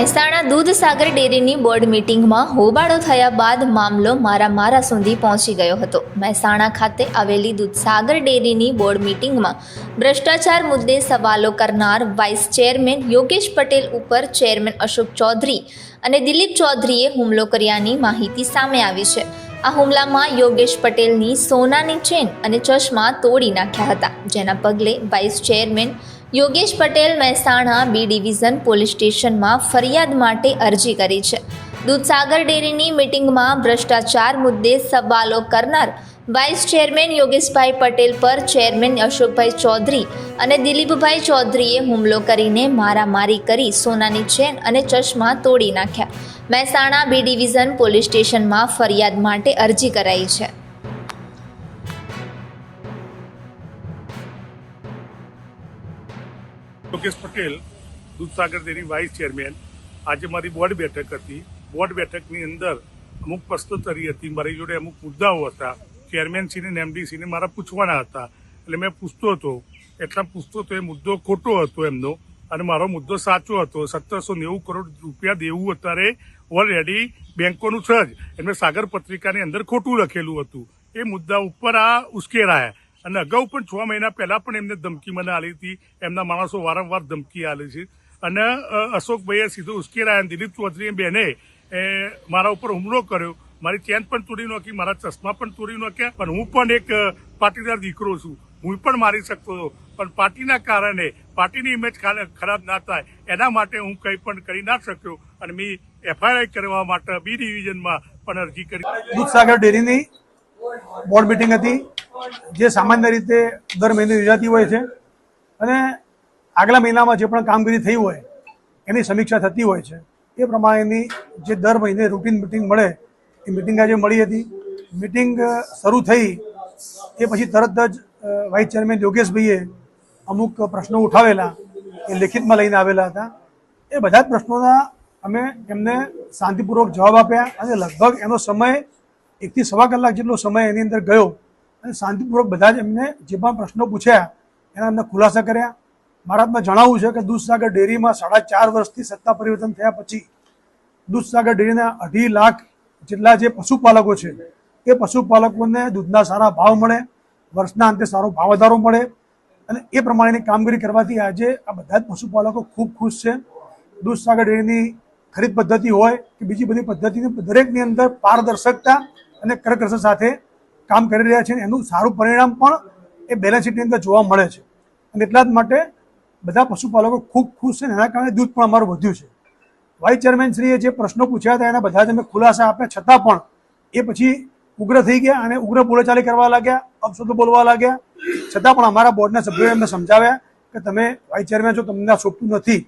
Mehsana Dudhsagar ડેરીની board મીટિંગમાં હોબાળો થયા બાદ મામલો મારા મારા સુધી પહોંચી ગયો હતો. મહેસાણા ખાતે આવેલી દૂધસાગર ડેરીની બોર્ડ મીટિંગમાં ભ્રષ્ટાચાર મુદ્દે સવાલો કરનાર વાઇસ ચેરમેન યોગેશ પટેલ ઉપર ચેરમેન અશોક ચૌધરી અને દિલીપ ચૌધરીએ હુમલો કર્યાની માહિતી સામે આવી છે. આ હુમલામાં યોગેશ પટેલની સોનાની ચેન અને ચશ્મા તોડી નાખ્યા હતા, જેના પગલે vice chairman Yogesh Patel Mehsana B division police સ્ટેશનમાં ફરિયાદ માટે અરજી કરી છે. દૂધસાગર ડેરીની મિટિંગમાં ભ્રષ્ટાચાર મુદ્દે સવાલો કરનાર વાઇસ ચેરમેન યોગેશભાઈ પટેલ પર ચેરમેન અશોકભાઈ ચૌધરી અને દિલીપભાઈ ચૌધરીએ હુમલો કરીને મારામારી કરી સોનાની ચેન અને ચશ્મા તોડી નાખ્યા. મહેસાણા બી ડિવિઝન પોલીસ સ્ટેશનમાં ફરિયાદ માટે અરજી કરાઈ છે. Yogesh Patel, Dudhsagar dairy vice chairman આજે મારી બોર્ડ બેઠક હતી. બોર્ડ બેઠકની અંદર અમુક પ્રશ્નોત્તરી હતી. મારી જોડે અમુક મુદ્દાઓ હતા. ચેરમેનશ્રીને ને એમડીસીને મારા પૂછવાના હતા. એટલે મેં પૂછતો હતો. એટલા પૂછતો હતો, એ મુદ્દો ખોટો હતો એમનો. અને મારો મુદ્દો સાચો હતો. સત્તરસો નેવું કરોડ રૂપિયા દેવું અત્યારે ઓલરેડી બેંકોનું છે જ. એમને સાગર પત્રિકાની અંદર ખોટું લખેલું હતું. એ મુદ્દા ઉપર આ ઉશ્કેરાયા. અને અગાઉ પણ છ મહિના પહેલાં પણ એમને ધમકી મને આલી હતી. એમના માણસો વારંવાર ધમકી આલે છે. અને અશોકભાઈએ સીધો ઉશ્કેરાયા દિલીપ ચૌધરી બેને મારા ઉપર હુમલો કર્યો. મારી ચેન પણ તોડી નાખી, મારા ચશ્મા પણ તોડી નાખ્યા. પણ હું પણ એક પાટીદાર દીકરો છું. હું પણ મારી શકતો હતો. પણ પાર્ટીના કારણે, પાર્ટીની ઇમેજ ખરાબ ના થાય. એના માટે હું કંઈ પણ કરી ના શક્યો. અને મેં એફઆઈઆર કરવા માટે બી ડિવિઝનમાં પણ અરજી કરી. દૂધસાગર ડેરીની બોર્ડ મિટિંગ હતી. જે સામાન્ય રીતે દર મહિને યોજાતી હોય છે અને આગલા મહિનામાં જે પણ કામગીરી થઈ હોય, એની સમીક્ષા થતી હોય છે. એ પ્રમાણેની જે દર મહિને રૂટીન મિટિંગ મળે, એ મિટિંગ આજે મળી હતી. મિટિંગ શરૂ થઈ એ પછી તરત જ વાઇસ ચેરમેન યોગેશભાઈએ અમુક પ્રશ્નો ઉઠાવેલા, એ લેખિતમાં લઈને આવેલા હતા. એ બધા જ પ્રશ્નોના અમે એમને શાંતિપૂર્વક જવાબ આપ્યા અને લગભગ એનો સમય એકથી સવા કલાક જેટલો સમય એની અંદર ગયો. અને શાંતિપૂર્વક બધા જ એમને જે પણ પ્રશ્નો પૂછ્યા, એના એમને ખુલાસા કર્યા. મારા હાથમાં જણાવવું છે કે દૂધસાગર ડેરીમાં સાડા ચાર વર્ષથી સત્તા પરિવર્તન થયા પછી દૂધસાગર ડેરીના અઢી લાખ જેટલા જે પશુપાલકો છે, એ પશુપાલકોને દૂધના સારા ભાવ મળે, વર્ષના અંતે સારો ભાવ વધારો મળે અને એ પ્રમાણેની કામગીરી કરવાથી આજે આ બધા જ પશુપાલકો ખૂબ ખુશ છે. દૂધસાગર ડેરીની ખરીદ પદ્ધતિ હોય કે બીજી બધી પદ્ધતિની દરેકની અંદર પારદર્શકતા અને કરકસર સાથે કામ કરી રહ્યા છે એનું સારું પરિણામ પણ એ બેલેન્સ શીટની અંદર જોવા મળે છે. અને એટલા જ માટે બધા પશુપાલકો ખૂબ ખુશ છે એના કારણે દૂધ પણ અમારું વધ્યું છે. વાઇસ ચેરમેનશ્રીએ જે પ્રશ્નો પૂછ્યા હતા એના બધા જ અમે ખુલાસા આપ્યા. છતાં પણ એ પછી ઉગ્ર થઈ ગયા અને ઉગ્ર બોલેચાલી કરવા લાગ્યા અપશબ્દો બોલવા લાગ્યા. છતાં પણ અમારા બોર્ડના સભ્યોએ એમને સમજાવ્યા કે તમે વાઇસ ચેરમેન છો, તમને શોભતું નથી.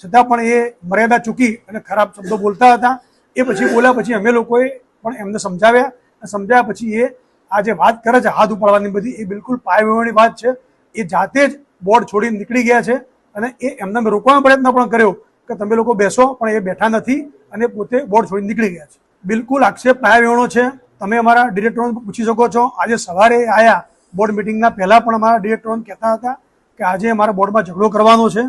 છતાં પણ એ મર્યાદા ચૂકી અને ખરાબ શબ્દો બોલતા હતા. એ પછી બોલ્યા પછી અમે લોકોએ પણ એમને સમજાવ્યા. અને સમજાવ્યા પછી એ આ જે વાત કરે છે, હાથ ઉપાડવાની બધી, એ બિલકુલ પાયવેવણી વાત છે. એ જાતે જ બોર્ડ છોડીને નીકળી ગયા છે અને એ એમને મેં રોકવાનો પ્રયત્ન પણ કર્યો કે તમે લોકો બેસો, પણ એ બેઠા નથી અને પોતે બોર્ડ છોડીને નીકળી ગયા છે. બિલકુલ આક્ષેપ પાયાવેવણો છે. તમે અમારા ડિરેક્ટરોને પૂછી શકો છો. આજે સવારે આયા બોર્ડ મિટિંગના પહેલાં પણ અમારા ડિરેક્ટરોને કહેતા હતા કે આજે અમારા બોર્ડમાં ઝઘડો કરવાનો છે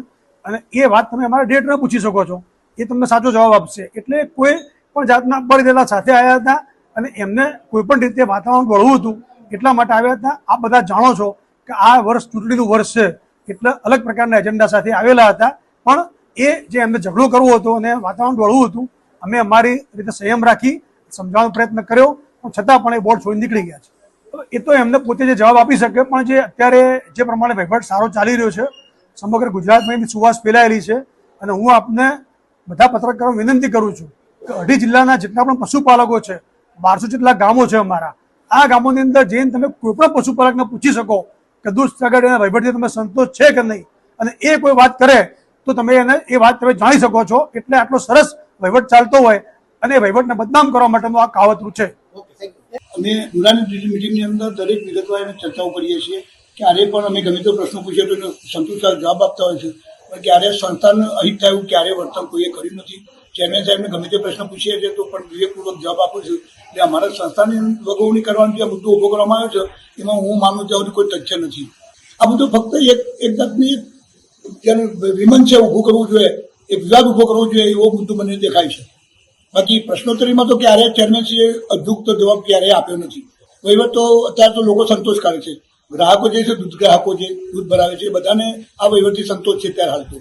અને એ વાત તમે અમારા ડિરેક્ટરને પૂછી શકો છો. એ તમને સાચો જવાબ આપશે. એટલે કોઈ પણ જાતના બળદેલા સાથે આવ્યા હતા અને એમને કોઈ પણ રીતે વાતાવરણ વળવું હતું, એટલા માટે આવ્યા હતા. આપ બધા જાણો છો કે આ વર્ષ ચૂંટણીનું વર્ષ છે, એટલે અલગ પ્રકારના એજન્ડા સાથે આવેલા હતા. પણ એ જે એમને ઝઘડો કરવો હતો અને વાતાવરણ વળવું હતું, અમે અમારી રીતે સંયમ રાખી સમજાવવાનો પ્રયત્ન કર્યો. પણ છતાં પણ એ બોર્ડ છોડી નીકળી ગયા છે. એ તો એમને પોતે જે જવાબ આપી શકે, પણ જે અત્યારે જે પ્રમાણે વહીવટ સારો ચાલી રહ્યો છે, સમગ્ર ગુજરાતમાં એની સુવાસ ફેલાયેલી છે. અને હું આપને બધા પત્રકારો વિનંતી કરું છું કે અઢી જિલ્લાના જેટલા પણ પશુપાલકો છે બારસો જેટલા ગામો છે અમારા. આ ગામોની અંદર જઈને તમે કોઈ પણ પશુપાલકને પૂછી શકો કે દૂધ સગડ એના વહીવટથી તમે સંતોષ છે કે નહીં. અને એ કોઈ વાત કરે તો તમે એને એ વાત તમે જાણી શકો છો એટલે આટલો સરસ વહીવટ ચાલતો હોય અને વહીવટને બદનામ કરવા માટેનું આ કાવતરું છે. અમે ડીડી મિટિંગની અંદર દરેક વિગતવાર અમે ચર્ચાઓ કરીએ છીએ. ક્યારે પણ અમે ગમે તે પ્રશ્નો પૂછીએ તો એનો જવાબ આપતા હોય છે. પણ ક્યારે સંસ્થાનું અહિત થયું ક્યારે વર્તન કોઈએ કર્યું નથી? ચેરમેન સાહેબને ગમે તે પ્રશ્ન પૂછીએ છીએ, તો પણ વિવેકપૂર્વક જવાબ આપું છું. એટલે અમારા સંસ્થાની વગવણી કરવાનો જે મુદ્દો ઊભો કરવામાં આવ્યો છે, એમાં હું માનું ત્યાં કોઈ તથ્ય નથી. આ બધું ફક્ત એક એક જાતની જેને વિમન છે ઊભું કરવું જોઈએ એક વિવાદ ઊભો કરવો જોઈએ એવો મુદ્દો મને દેખાય છે. બાકી પ્રશ્નોત્તરીમાં તો ક્યારે ચેરમેનશ્રીએ અધુક્ત જવાબ ક્યારેય આપ્યો નથી. વહીવટ તો અત્યારે તો લોકો સંતોષ કરે છે. ગ્રાહકો જે છે, દૂધ ગ્રાહકો જે દૂધ ભરાવે છે બધાને આ વહીવટથી સંતોષ છે ત્યારે હાલ તો